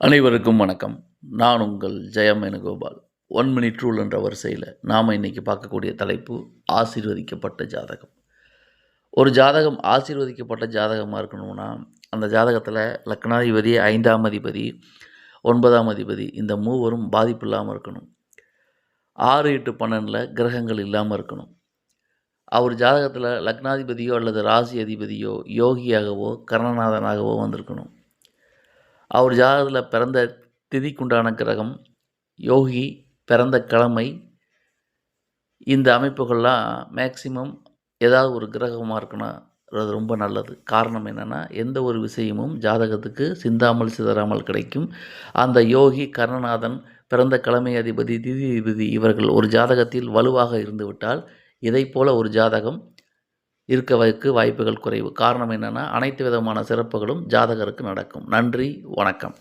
அனைவருக்கும் வணக்கம். நான் உங்கள் Jayam Venugopal. One minute rule என்ற வரிசையில் நாம் இன்னைக்கு பார்க்கக்கூடிய தலைப்பு ஆசீர்வதிக்கப்பட்ட ஜாதகம். ஒரு ஜாதகம் ஆசீர்வதிக்கப்பட்ட ஜாதகமாக இருக்கணும்னா அந்த ஜாதகத்தில் லக்னாதிபதி ஐந்தாம் அதிபதி ஒன்பதாம் அதிபதி இந்த மூவரும் பாதிப்பு இல்லாமல் இருக்கணும். ஆறு எட்டு பன்னெண்டில் கிரகங்கள் இல்லாமல் இருக்கணும். அவர் ஜாதகத்தில் லக்னாதிபதியோ அல்லது ராசி அதிபதியோ யோகியாகவோ கர்ணநாதனாகவோ வந்திருக்கணும். அவர் ஜாதகத்தில் பிறந்த திதிக்குண்டான கிரகம் யோகி பிறந்த கிழமை. இந்த அமைப்புகள்லாம் மேக்சிமம் ஏதாவது ஒரு கிரகமாக இருக்கணும் அது ரொம்ப நல்லது. காரணம் என்னென்னா எந்த ஒரு விஷயமும் ஜாதகத்துக்கு சிந்தாமல் சிதறாமல் கிடைக்கும். அந்த யோகி கர்ணநாதன் பிறந்த கிழமை அதிபதி திதி அதிபதி இவர்கள் ஒரு ஜாதகத்தில் வலுவாக இருந்துவிட்டால் இதைப் போல ஒரு ஜாதகம் இருக்க வைக்க வாய்ப்புகள் குறைவு. காரணம் என்னென்னா அனைத்து விதமான சிறப்புகளும் ஜாதகருக்கு நடக்கும். நன்றி வணக்கம்.